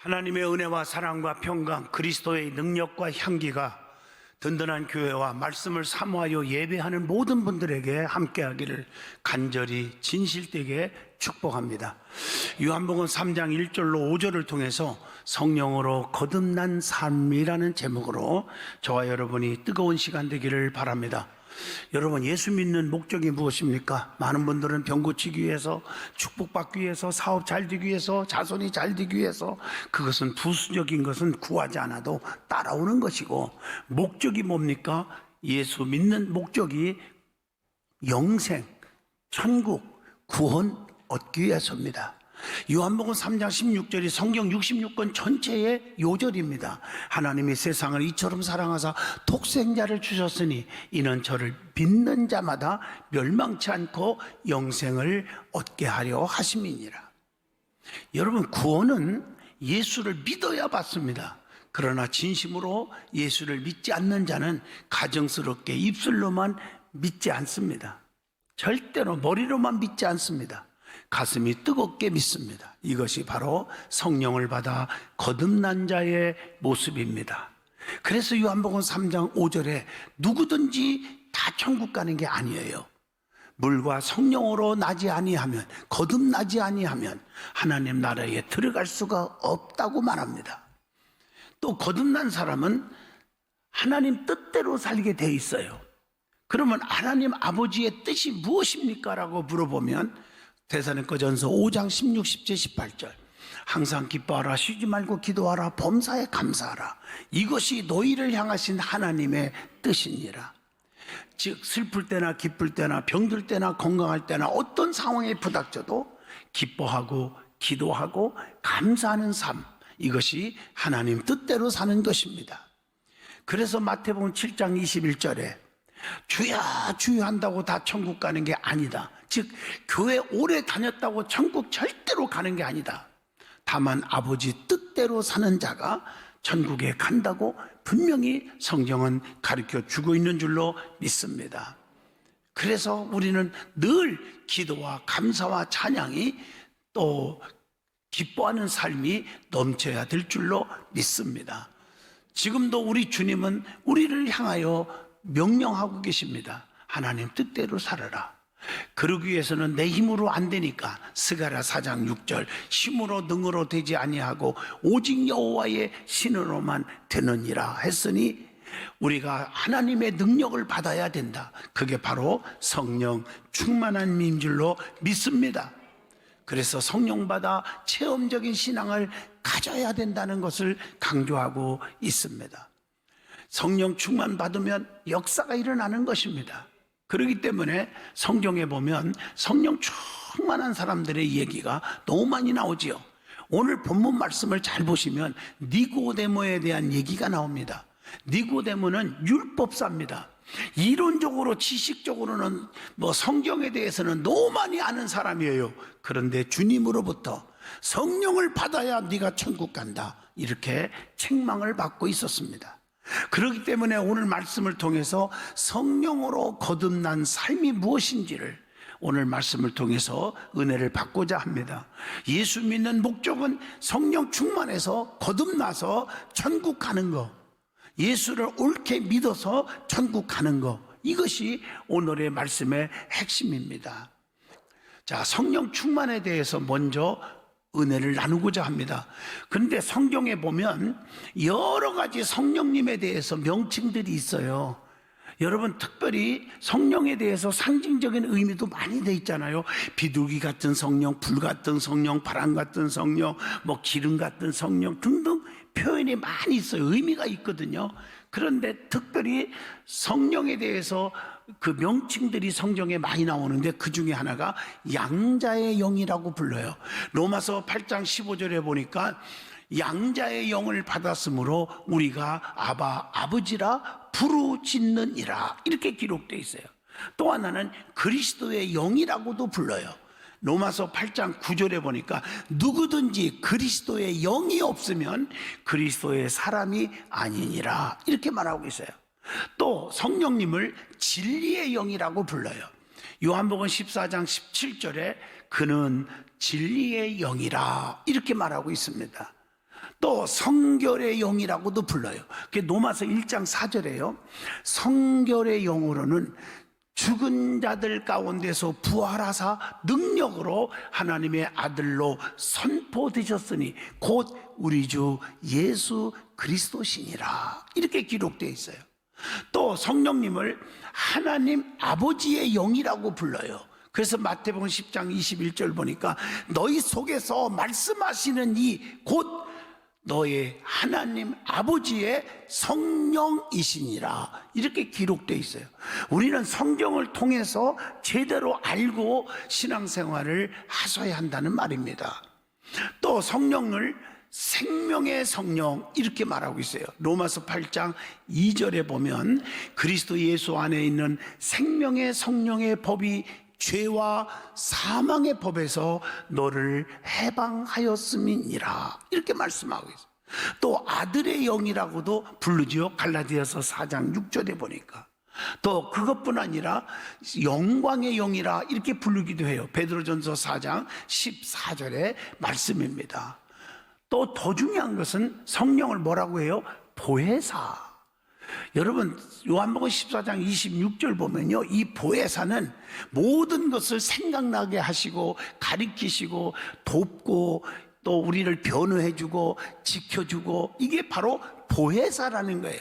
하나님의 은혜와 사랑과 평강, 그리스도의 능력과 향기가 든든한 교회와 말씀을 사모하여 예배하는 모든 분들에게 함께하기를 간절히 진실되게 축복합니다. 요한복음 3장 1절로 5절을 통해서 성령으로 거듭난 삶이라는 제목으로 저와 여러분이 뜨거운 시간 되기를 바랍니다. 여러분 예수 믿는 목적이 무엇입니까? 많은 분들은 병 고치기 위해서 축복받기 위해서 사업 잘 되기 위해서 자손이 잘 되기 위해서 그것은 부수적인 것은 구하지 않아도 따라오는 것이고 목적이 뭡니까? 예수 믿는 목적이 영생, 천국, 구원 얻기 위해서입니다. 요한복음 3장 16절이 성경 66권 전체의 요절입니다. 하나님이 세상을 이처럼 사랑하사 독생자를 주셨으니 이는 저를 믿는 자마다 멸망치 않고 영생을 얻게 하려 하심이니라. 여러분 구원은 예수를 믿어야 받습니다. 그러나 진심으로 예수를 믿지 않는 자는 가정스럽게 입술로만 믿지 않습니다. 절대로 머리로만 믿지 않습니다. 가슴이 뜨겁게 믿습니다. 이것이 바로 성령을 받아 거듭난 자의 모습입니다. 그래서 요한복음 3장 5절에 누구든지 다 천국 가는 게 아니에요. 물과 성령으로 나지 아니하면 거듭나지 아니하면 하나님 나라에 들어갈 수가 없다고 말합니다. 또 거듭난 사람은 하나님 뜻대로 살게 돼 있어요. 그러면 하나님 아버지의 뜻이 무엇입니까? 라고 물어보면 대사님꺼전서 5장 16, 17, 18절. 항상 기뻐하라 쉬지 말고 기도하라 범사에 감사하라. 이것이 너희를 향하신 하나님의 뜻이니라. 즉 슬플 때나 기쁠 때나 병들 때나 건강할 때나 어떤 상황에 부닥쳐도 기뻐하고 기도하고 감사하는 삶 이것이 하나님 뜻대로 사는 것입니다. 그래서 마태복음 7장 21절에 주야 주야 한다고 다 천국 가는 게 아니다. 즉 교회 오래 다녔다고 천국 절대로 가는 게 아니다. 다만 아버지 뜻대로 사는 자가 천국에 간다고 분명히 성경은 가르쳐 주고 있는 줄로 믿습니다. 그래서 우리는 늘 기도와 감사와 찬양이 또 기뻐하는 삶이 넘쳐야 될 줄로 믿습니다. 지금도 우리 주님은 우리를 향하여 명령하고 계십니다. 하나님 뜻대로 살아라. 그러기 위해서는 내 힘으로 안 되니까 스가라 4장 6절 힘으로 능으로 되지 아니하고 오직 여호와의 신으로만 되느니라 했으니 우리가 하나님의 능력을 받아야 된다. 그게 바로 성령 충만한 민줄로 믿습니다. 그래서 성령 받아 체험적인 신앙을 가져야 된다는 것을 강조하고 있습니다. 성령 충만 받으면 역사가 일어나는 것입니다. 그렇기 때문에 성경에 보면 성령 충만한 사람들의 얘기가 너무 많이 나오지요. 오늘 본문 말씀을 잘 보시면 니고데모에 대한 얘기가 나옵니다. 니고데모는 율법사입니다. 이론적으로 지식적으로는 뭐 성경에 대해서는 너무 많이 아는 사람이에요. 그런데 주님으로부터 성령을 받아야 네가 천국 간다. 이렇게 책망을 받고 있었습니다. 그렇기 때문에 오늘 말씀을 통해서 성령으로 거듭난 삶이 무엇인지를 오늘 말씀을 통해서 은혜를 받고자 합니다. 예수 믿는 목적은 성령 충만해서 거듭나서 천국 가는 거. 예수를 옳게 믿어서 천국 가는 거. 이것이 오늘의 말씀의 핵심입니다. 자, 성령 충만에 대해서 먼저 은혜를 나누고자 합니다. 그런데 성경에 보면 여러 가지 성령님에 대해서 명칭들이 있어요. 여러분 특별히 성령에 대해서 상징적인 의미도 많이 돼 있잖아요. 비둘기 같은 성령, 불 같은 성령, 바람 같은 성령, 뭐 기름 같은 성령 등등 표현이 많이 있어요. 의미가 있거든요. 그런데 특별히 성령에 대해서 그 명칭들이 성경에 많이 나오는데 그 중에 하나가 양자의 영이라고 불러요. 로마서 8장 15절에 보니까 양자의 영을 받았으므로 우리가 아바 아버지라 부르짖느니라 이렇게 기록되어 있어요. 또 하나는 그리스도의 영이라고도 불러요. 로마서 8장 9절에 보니까 누구든지 그리스도의 영이 없으면 그리스도의 사람이 아니니라 이렇게 말하고 있어요. 또 성령님을 진리의 영이라고 불러요. 요한복음 14장 17절에 그는 진리의 영이라 이렇게 말하고 있습니다. 또 성결의 영이라고도 불러요. 그게 로마서 1장 4절에요. 성결의 영으로는 죽은 자들 가운데서 부활하사 능력으로 하나님의 아들로 선포되셨으니 곧 우리 주 예수 그리스도시니라. 이렇게 기록되어 있어요. 또 성령님을 하나님 아버지의 영이라고 불러요. 그래서 마태복음 10장 21절 보니까 너희 속에서 말씀하시는 이 곧 너의 하나님 아버지의 성령이시니라 이렇게 기록되어 있어요. 우리는 성경을 통해서 제대로 알고 신앙생활을 하셔야 한다는 말입니다. 또 성령을 생명의 성령 이렇게 말하고 있어요. 로마서 8장 2절에 보면 그리스도 예수 안에 있는 생명의 성령의 법이 죄와 사망의 법에서 너를 해방하였음이니라 이렇게 말씀하고 있어요. 또 아들의 영이라고도 부르지요. 갈라디아서 4장 6절에 보니까. 또 그것뿐 아니라 영광의 영이라 이렇게 부르기도 해요. 베드로전서 4장 14절의 말씀입니다. 또 더 중요한 것은 성령을 뭐라고 해요? 보혜사. 여러분 요한복음 14장 26절 보면요. 이 보혜사는 모든 것을 생각나게 하시고 가리키시고 돕고 또 우리를 변호해 주고 지켜 주고 이게 바로 보혜사라는 거예요.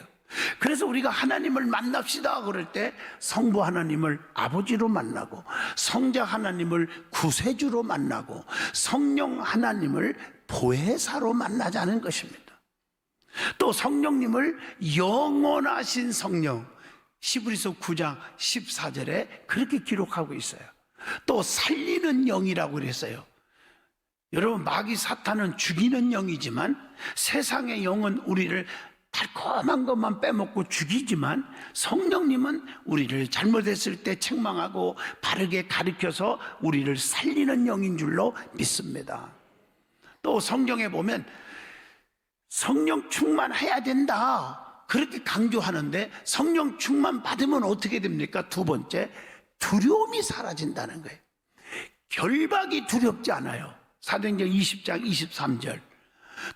그래서 우리가 하나님을 만납시다 그럴 때 성부 하나님을 아버지로 만나고 성자 하나님을 구세주로 만나고 성령 하나님을 보혜사로 만나자는 것입니다. 또 성령님을 영원하신 성령 시브리서 9장 14절에 그렇게 기록하고 있어요. 또 살리는 영이라고 그랬어요. 여러분 마귀 사탄은 죽이는 영이지만 세상의 영은 우리를 달콤한 것만 빼먹고 죽이지만 성령님은 우리를 잘못했을 때 책망하고 바르게 가르쳐서 우리를 살리는 영인 줄로 믿습니다. 또 성경에 보면 성령 충만해야 된다. 그렇게 강조하는데 성령 충만 받으면 어떻게 됩니까? 두 번째, 두려움이 사라진다는 거예요. 결박이 두렵지 않아요. 사도행전 20장 23절.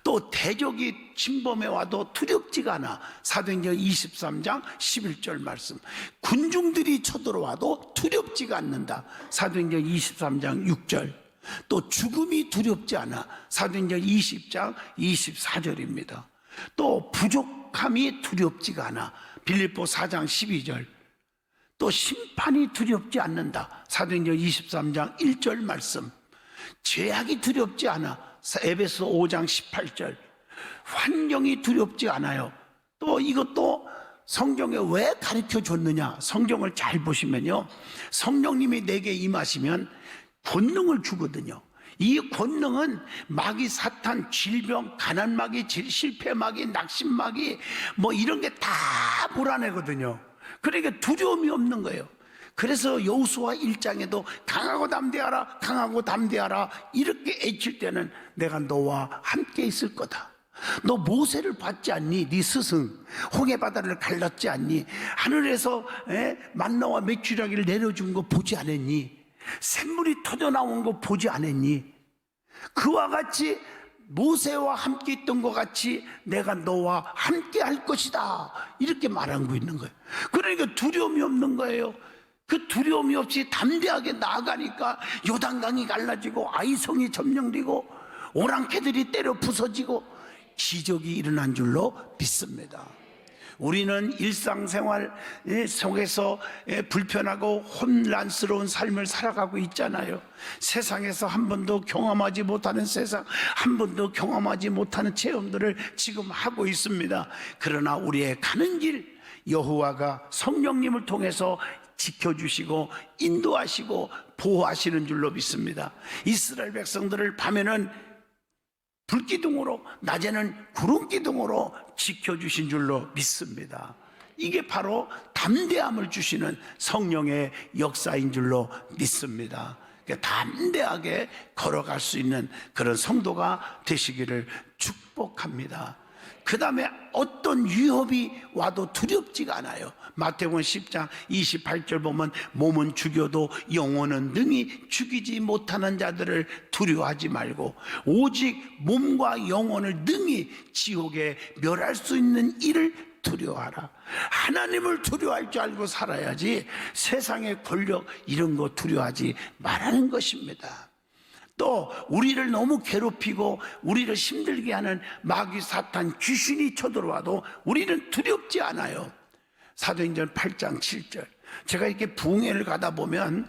또 대적이 침범해 와도 두렵지가 않아. 사도행전 23장 11절 말씀. 군중들이 쳐들어와도 두렵지가 않는다. 사도행전 23장 6절. 또 죽음이 두렵지 않아. 사도행전 20장 24절입니다. 또 부족함이 두렵지가 않아. 빌립보 4장 12절. 또 심판이 두렵지 않는다. 사도행전 23장 1절 말씀. 죄악이 두렵지 않아. 에베소 5장 18절. 환경이 두렵지 않아요. 또 이것도 성경에 왜 가르쳐 줬느냐? 성경을 잘 보시면요. 성령님이 내게 임하시면 권능을 주거든요. 이 권능은 마귀, 사탄, 질병, 가난 마귀, 질- 실패 마귀, 낙심 마귀 뭐 이런 게 다 몰아내거든요. 그러니까 두려움이 없는 거예요. 그래서 여호수아 1장에도 강하고 담대하라, 강하고 담대하라 이렇게 애칠 때는 내가 너와 함께 있을 거다. 너 모세를 봤지 않니? 네 스승 홍해 바다를 갈랐지 않니? 하늘에서 에? 만나와 메추라기를 내려준 거 보지 않았니? 샘물이 터져 나온 거 보지 않았니? 그와 같이 모세와 함께 있던 것 같이 내가 너와 함께 할 것이다. 이렇게 말하고 있는 거예요. 그러니까 두려움이 없는 거예요. 그 두려움이 없이 담대하게 나아가니까 요단강이 갈라지고 아이성이 점령되고 오랑캐들이 때려 부서지고 기적이 일어난 줄로 믿습니다. 우리는 일상생활 속에서 불편하고 혼란스러운 삶을 살아가고 있잖아요. 세상에서 한 번도 경험하지 못하는 세상, 한 번도 경험하지 못하는 체험들을 지금 하고 있습니다. 그러나 우리의 가는 길, 여호와가 성령님을 통해서 지켜주시고 인도하시고 보호하시는 줄로 믿습니다. 이스라엘 백성들을 밤에는 불기둥으로 낮에는 구름기둥으로 지켜주신 줄로 믿습니다. 이게 바로 담대함을 주시는 성령의 역사인 줄로 믿습니다. 그러니까 담대하게 걸어갈 수 있는 그런 성도가 되시기를 축복합니다. 그 다음에 어떤 위협이 와도 두렵지가 않아요. 마태복음 10장 28절 보면 몸은 죽여도 영혼은 능히 죽이지 못하는 자들을 두려워하지 말고 오직 몸과 영혼을 능히 지옥에 멸할 수 있는 일을 두려워하라. 하나님을 두려워할 줄 알고 살아야지 세상의 권력 이런 거 두려워하지 말하는 것입니다. 또 우리를 너무 괴롭히고 우리를 힘들게 하는 마귀 사탄 귀신이 쳐들어와도 우리는 두렵지 않아요. 사도행전 8장 7절. 제가 이렇게 부흥회를 가다 보면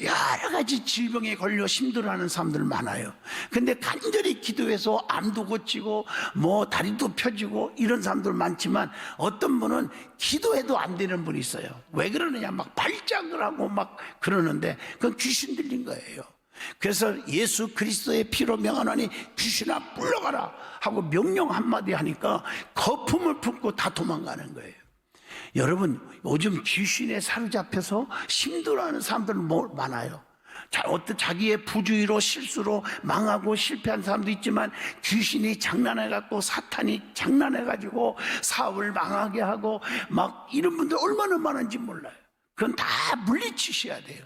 여러 가지 질병에 걸려 힘들어하는 사람들 많아요. 근데 간절히 기도해서 암도 고치고 뭐 다리도 펴지고 이런 사람들 많지만 어떤 분은 기도해도 안 되는 분이 있어요. 왜 그러느냐 막 발작을 하고 막 그러는데 그건 귀신 들린 거예요. 그래서 예수 그리스도의 피로 명하노니 귀신아 물러가라 하고 명령 한마디 하니까 거품을 품고 다 도망가는 거예요. 여러분 요즘 귀신에 사로잡혀서 힘들어하는 사람들 뭐- 많아요. 자, 어떤 자기의 부주의로 실수로 망하고 실패한 사람도 있지만 귀신이 장난해갖고 사탄이 장난해가지고 사업을 망하게 하고 막 이런 분들 얼마나 많은지 몰라요. 그건 다 물리치셔야 돼요.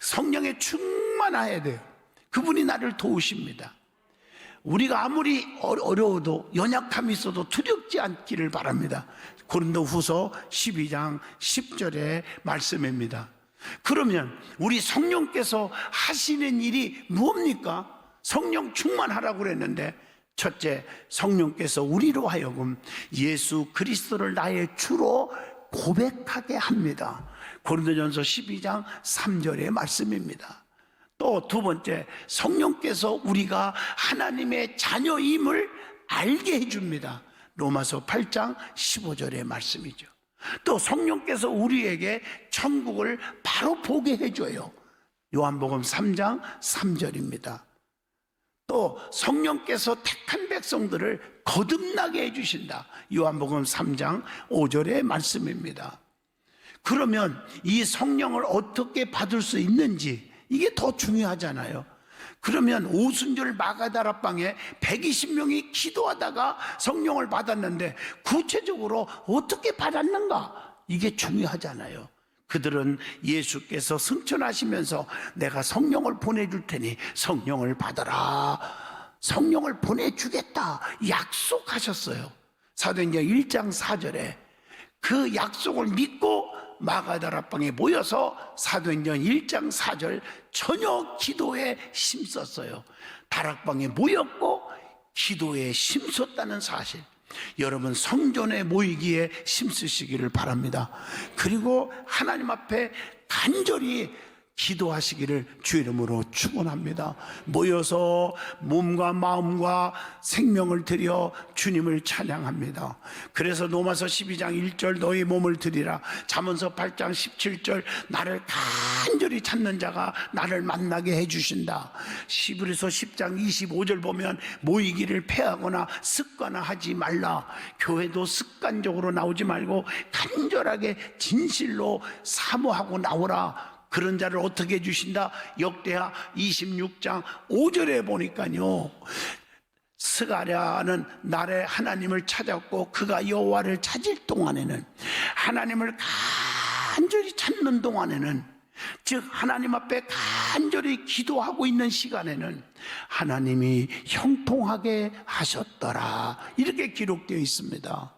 성령에 충만해야 돼요. 그분이 나를 도우십니다. 우리가 아무리 어- 어려워도 연약함이 있어도 두렵지 않기를 바랍니다. 고린도 후서 12장 10절의 말씀입니다. 그러면 우리 성령께서 하시는 일이 무엇입니까? 성령 충만하라고 그랬는데 첫째, 성령께서 우리로 하여금 예수 그리스도를 나의 주로 고백하게 합니다. 고린도전서 12장 3절의 말씀입니다. 또 두 번째, 성령께서 우리가 하나님의 자녀임을 알게 해줍니다. 로마서 8장 15절의 말씀이죠. 또 성령께서 우리에게 천국을 바로 보게 해줘요. 요한복음 3장 3절입니다. 또 성령께서 택한 백성들을 거듭나게 해주신다. 요한복음 3장 5절의 말씀입니다. 그러면 이 성령을 어떻게 받을 수 있는지 이게 더 중요하잖아요. 그러면 오순절 마가다라방에 120명이 기도하다가 성령을 받았는데 구체적으로 어떻게 받았는가? 이게 중요하잖아요. 그들은 예수께서 승천하시면서 내가 성령을 보내줄 테니 성령을 받아라. 성령을 보내주겠다. 약속하셨어요. 사도행전 1장 4절에 그 약속을 믿고 마가다라방에 모여서 사도행전 1장 4절 저녁 기도에 힘썼어요. 다락방에 모였고 기도에 힘썼다는 사실. 여러분 성전에 모이기에 힘쓰시기를 바랍니다. 그리고 하나님 앞에 간절히 기도하시기를 주 이름으로 축원합니다. 모여서 몸과 마음과 생명을 들여 주님을 찬양합니다. 그래서 로마서 12장 1절 너희 몸을 드리라. 잠언서 8장 17절 나를 간절히 찾는 자가 나를 만나게 해 주신다. 시브리서 10장 25절 보면 모이기를 패하거나 습관화하지 말라. 교회도 습관적으로 나오지 말고 간절하게 진실로 사모하고 나오라. 그런 자를 어떻게 해주신다? 역대하 26장 5절에 보니까요. 스가랴는 날에 하나님을 찾았고 그가 여호와를 찾을 동안에는 하나님을 간절히 찾는 동안에는 즉 하나님 앞에 간절히 기도하고 있는 시간에는 하나님이 형통하게 하셨더라 이렇게 기록되어 있습니다.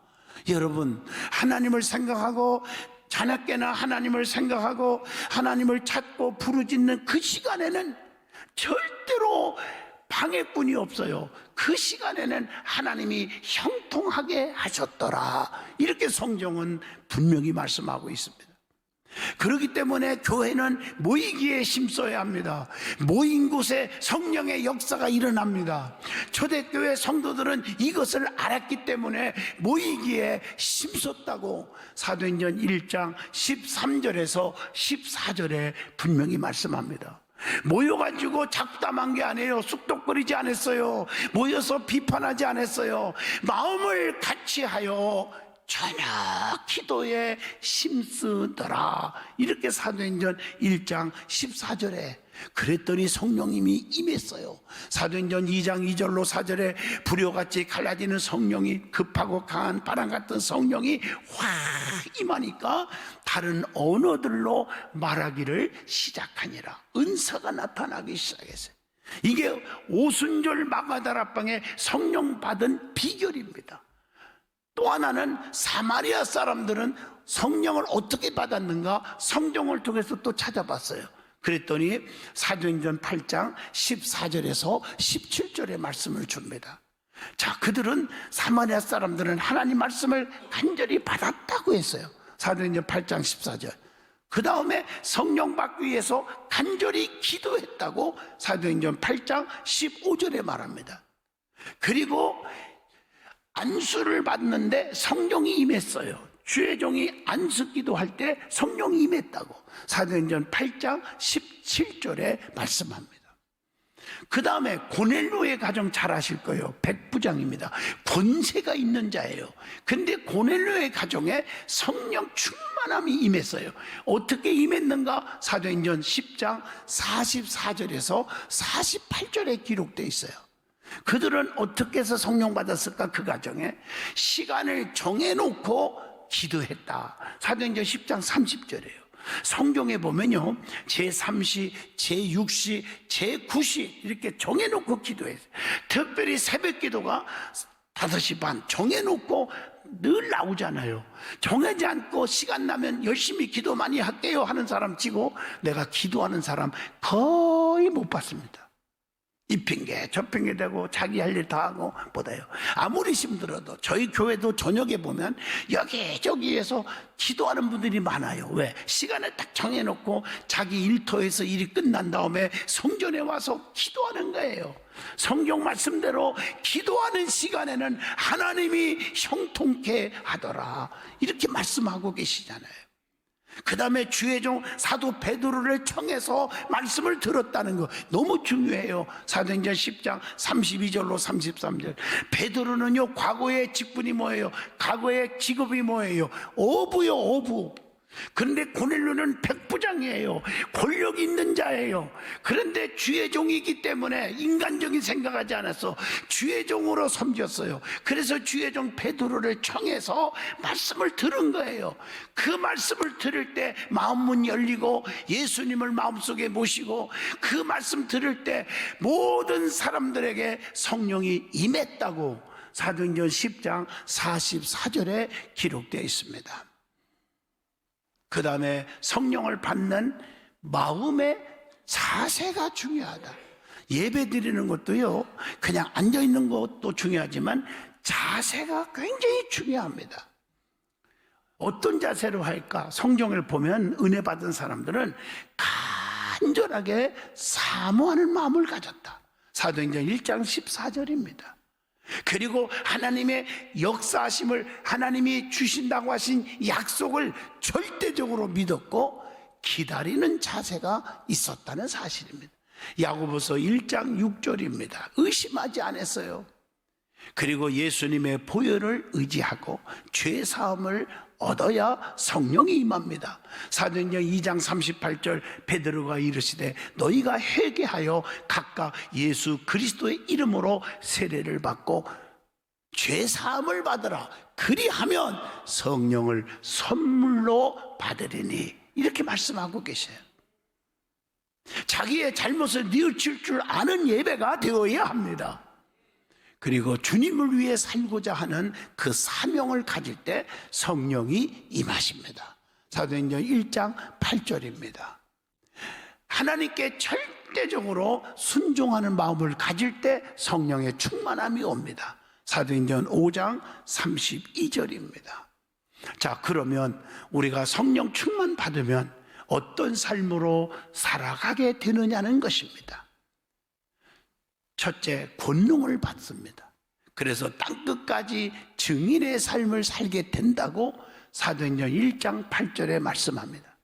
여러분 하나님을 생각하고 자나깨나 하나님을 생각하고 하나님을 찾고 부르짖는 그 시간에는 절대로 방해꾼이 없어요. 그 시간에는 하나님이 형통하게 하셨더라. 이렇게 성경은 분명히 말씀하고 있습니다. 그렇기 때문에 교회는 모이기에 힘써야 합니다. 모인 곳에 성령의 역사가 일어납니다. 초대교회 성도들은 이것을 알았기 때문에 모이기에 힘썼다고 사도행전 1장 13절에서 14절에 분명히 말씀합니다. 모여가지고 잡담한 게 아니에요. 쑥덕거리지 않았어요. 모여서 비판하지 않았어요. 마음을 같이 하여 저녁 기도에 힘쓰더라. 이렇게 사도행전 1장 14절에 그랬더니 성령님이 임했어요. 사도행전 2장 2절로 4절에 불효같이 갈라지는 성령이 급하고 강한 바람 같은 성령이 확 임하니까 다른 언어들로 말하기를 시작하니라. 은사가 나타나기 시작했어요. 이게 오순절 마가다라방에 성령 받은 비결입니다. 또 하나는 사마리아 사람들은 성령을 어떻게 받았는가 성경을 통해서 또 찾아봤어요. 그랬더니 사도행전 8장 14절에서 17절의 말씀을 줍니다. 자, 그들은 사마리아 사람들은 하나님 말씀을 간절히 받았다고 했어요. 사도행전 8장 14절. 그 다음에 성령 받기 위해서 간절히 기도했다고 사도행전 8장 15절에 말합니다. 그리고 안수를 받는데 성령이 임했어요. 주의 종이 안수 기도 할 때 성령이 임했다고 사도행전 8장 17절에 말씀합니다. 그 다음에 고넬로의 가정 잘 아실 거예요. 백부장입니다. 권세가 있는 자예요. 근데 고넬로의 가정에 성령 충만함이 임했어요. 어떻게 임했는가? 사도행전 10장 44절에서 48절에 기록되어 있어요. 그들은 어떻게 해서 성령 받았을까? 그 가정에 시간을 정해놓고 기도했다. 사도행전 10장 30절이에요. 성경에 보면요, 제3시, 제6시, 제9시 이렇게 정해놓고 기도했어요. 특별히 새벽 기도가 5시 반 정해놓고 늘 나오잖아요. 정하지 않고 시간 나면 열심히 기도 많이 할게요 하는 사람 치고 내가 기도하는 사람 거의 못 봤습니다. 이 핑계 저 핑계 대고 자기 할 일 다 하고 보다요. 아무리 힘들어도 저희 교회도 저녁에 보면 여기저기에서 기도하는 분들이 많아요. 왜? 시간을 딱 정해놓고 자기 일터에서 일이 끝난 다음에 성전에 와서 기도하는 거예요. 성경 말씀대로 기도하는 시간에는 하나님이 형통케 하더라. 이렇게 말씀하고 계시잖아요 그 다음에 주의 종 사도 베드로를 청해서 말씀을 들었다는 거 너무 중요해요. 사도행전 10장 32절로 33절. 베드로는요 과거의 직분이 뭐예요? 과거의 직업이 뭐예요? 어부요 어부. 그런데 고넬료는 백부장이에요. 권력 있는 자예요. 그런데 주의 종이기 때문에 인간적인 생각하지 않았어. 주의 종으로 섬겼어요. 그래서 주의 종 베드로를 청해서 말씀을 들은 거예요. 그 말씀을 들을 때 마음문 열리고 예수님을 마음속에 모시고 그 말씀 들을 때 모든 사람들에게 성령이 임했다고 사도행전 10장 44절에 기록되어 있습니다. 그 다음에 성령을 받는 마음의 자세가 중요하다. 예배 드리는 것도요, 그냥 앉아 있는 것도 중요하지만 자세가 굉장히 중요합니다. 어떤 자세로 할까? 성경을 보면 은혜 받은 사람들은 간절하게 사모하는 마음을 가졌다. 사도행전 1장 14절입니다. 그리고 하나님의 역사하심을 하나님이 주신다고 하신 약속을 절대적으로 믿었고 기다리는 자세가 있었다는 사실입니다. 야고보서 1장 6절입니다. 의심하지 않았어요. 그리고 예수님의 보혈을 의지하고 죄 사함을 얻어야 성령이 임합니다. 사도행전 2장 38절 베드로가 이르시되 너희가 회개하여 각각 예수 그리스도의 이름으로 세례를 받고 죄 사함을 받으라. 그리하면 성령을 선물로 받으리니 이렇게 말씀하고 계세요. 자기의 잘못을 뉘우칠 줄 아는 예배가 되어야 합니다. 그리고 주님을 위해 살고자 하는 그 사명을 가질 때 성령이 임하십니다. 사도행전 1장 8절입니다. 하나님께 절대적으로 순종하는 마음을 가질 때 성령의 충만함이 옵니다. 사도행전 5장 32절입니다. 자, 그러면 우리가 성령 충만 받으면 어떤 삶으로 살아가게 되느냐는 것입니다. 첫째, 권능을 받습니다. 그래서 땅끝까지 증인의 삶을 살게 된다고 사도행전 1장 8절에 말씀합니다.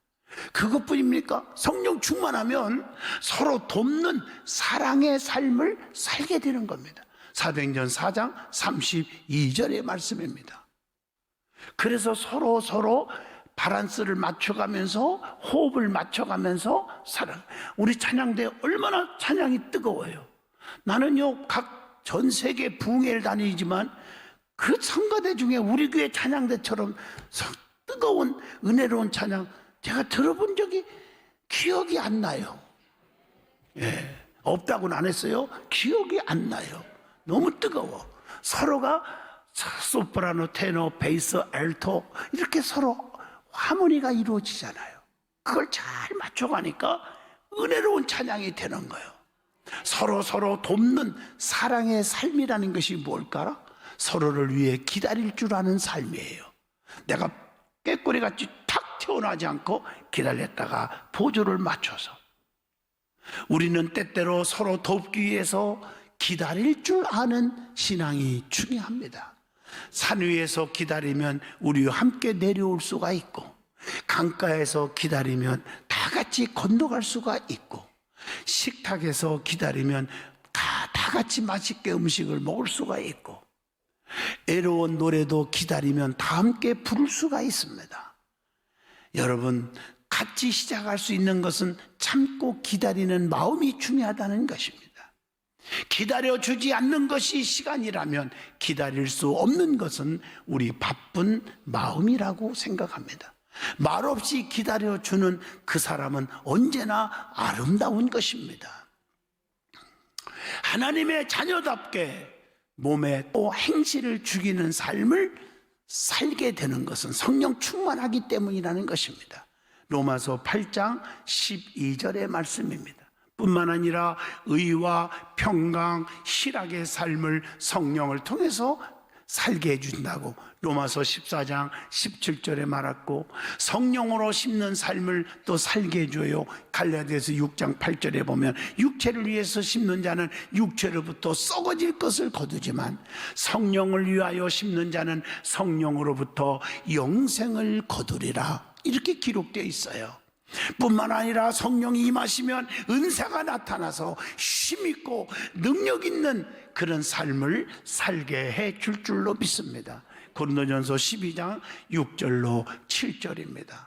그것뿐입니까? 성령 충만하면 서로 돕는 사랑의 삶을 살게 되는 겁니다. 사도행전 4장 32절의 말씀입니다. 그래서 서로 서로 바란스를 맞춰가면서 호흡을 맞춰가면서 살아. 우리 찬양대 얼마나 찬양이 뜨거워요. 나는요 각 전 세계 부흥회를 다니지만 그 성가대 중에 우리 교회 찬양대처럼 서- 뜨거운 은혜로운 찬양 제가 들어본 적이 기억이 안 나요. 예, 없다고는 안 했어요. 기억이 안 나요. 너무 뜨거워. 서로가 소프라노, 테너, 베이스, 알토 이렇게 서로 하모니가 이루어지잖아요. 그걸 잘 맞춰가니까 은혜로운 찬양이 되는 거예요. 서로 서로 돕는 사랑의 삶이라는 것이 뭘까? 서로를 위해 기다릴 줄 아는 삶이에요. 내가 깨꼬리 같이 탁 태어나지 않고 기다렸다가 보조를 맞춰서 우리는 때때로 서로 돕기 위해서 기다릴 줄 아는 신앙이 중요합니다. 산 위에서 기다리면 우리와 함께 내려올 수가 있고, 강가에서 기다리면 다 같이 건너갈 수가 있고, 식탁에서 기다리면 다, 다 같이 맛있게 음식을 먹을 수가 있고, 애로운 노래도 기다리면 다 함께 부를 수가 있습니다. 여러분, 같이 시작할 수 있는 것은 참고 기다리는 마음이 중요하다는 것입니다. 기다려주지 않는 것이 시간이라면 기다릴 수 없는 것은 우리 바쁜 마음이라고 생각합니다. 말없이 기다려주는 그 사람은 언제나 아름다운 것입니다. 하나님의 자녀답게 몸에 또 행실을 죽이는 삶을 살게 되는 것은 성령 충만하기 때문이라는 것입니다. 로마서 8장 12절의 말씀입니다. 뿐만 아니라 의와 평강, 희락의 삶을 성령을 통해서 살게 해준다고 로마서 14장 17절에 말했고 성령으로 심는 삶을 또 살게 해줘요. 갈라디아서 6장 8절에 보면 육체를 위해서 심는 자는 육체로부터 썩어질 것을 거두지만 성령을 위하여 심는 자는 성령으로부터 영생을 거두리라 이렇게 기록되어 있어요. 뿐만 아니라 성령이 임하시면 은사가 나타나서 힘있고 능력 있는 그런 삶을 살게 해 줄 줄로 믿습니다. 고린도전서 12장 6절로 7절입니다.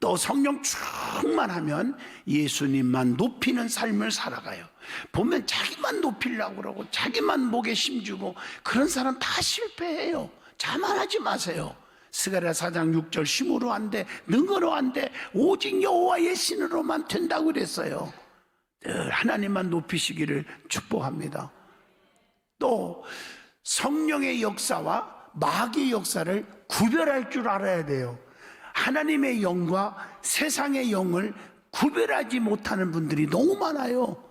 또 성령 충만하면 예수님만 높이는 삶을 살아가요. 보면 자기만 높이려고 그러고 자기만 목에 힘주고 그런 사람 다 실패해요. 자만하지 마세요. 스가랴 4장 6절 힘으로 안 돼, 능으로 안 돼, 오직 여호와의 신으로만 된다고 그랬어요. 늘 하나님만 높이시기를 축복합니다. 또 성령의 역사와 마귀의 역사를 구별할 줄 알아야 돼요. 하나님의 영과 세상의 영을 구별하지 못하는 분들이 너무 많아요.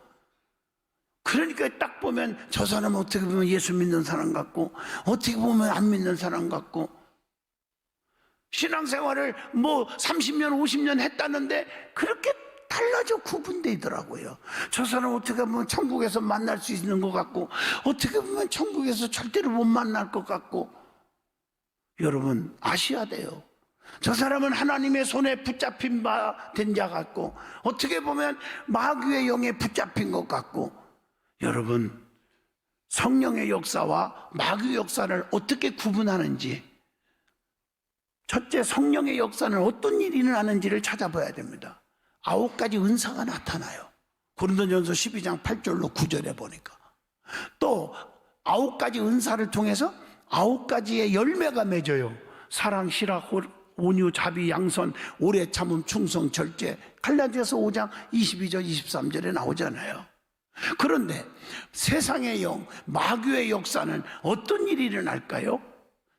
그러니까 딱 보면 저 사람은 어떻게 보면 예수 믿는 사람 같고 어떻게 보면 안 믿는 사람 같고 신앙생활을 뭐 30년 50년 했다는데 그렇게 달라져 구분되더라고요. 저 사람 어떻게 보면 천국에서 만날 수 있는 것 같고 어떻게 보면 천국에서 절대로 못 만날 것 같고 여러분 아셔야 돼요. 저 사람은 하나님의 손에 붙잡힌 바 된 자 같고 어떻게 보면 마귀의 영에 붙잡힌 것 같고 여러분 성령의 역사와 마귀의 역사를 어떻게 구분하는지 첫째 성령의 역사는 어떤 일이 일어나는지를 찾아봐야 됩니다. 아홉 가지 은사가 나타나요. 고린도전서 12장 8절로 9절에 보니까 또 아홉 가지 은사를 통해서 아홉 가지의 열매가 맺어요. 사랑, 희락, 온유, 자비, 양선, 오래 참음, 충성, 절제. 갈라디아서 5장 22절, 23절에 나오잖아요. 그런데 세상의 영, 마귀의 역사는 어떤 일이 일어날까요?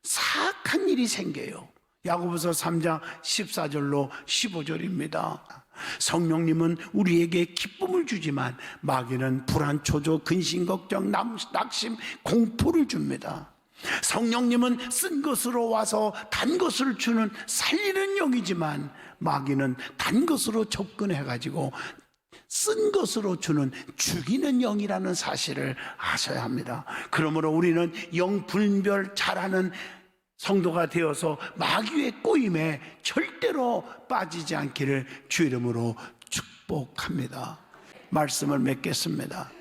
사악한 일이 생겨요. 야고보서 3장 14절로 15절입니다. 성령님은 우리에게 기쁨을 주지만 마귀는 불안, 초조, 근심, 걱정, 남- 낙심, 공포를 줍니다. 성령님은 쓴 것으로 와서 단 것을 주는 살리는 영이지만 마귀는 단 것으로 접근해가지고 쓴 것으로 주는 죽이는 영이라는 사실을 아셔야 합니다. 그러므로 우리는 영 분별 잘하는 성도가 되어서 마귀의 꼬임에 절대로 빠지지 않기를 주 이름으로 축복합니다. 말씀을 맺겠습니다.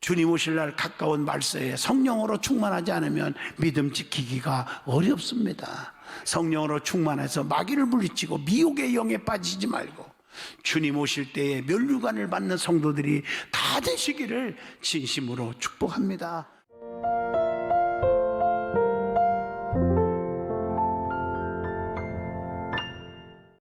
주님 오실 날 가까운 말세에 성령으로 충만하지 않으면 믿음 지키기가 어렵습니다. 성령으로 충만해서 마귀를 물리치고 미혹의 영에 빠지지 말고 주님 오실 때에 멸류관을 받는 성도들이 다 되시기를 진심으로 축복합니다.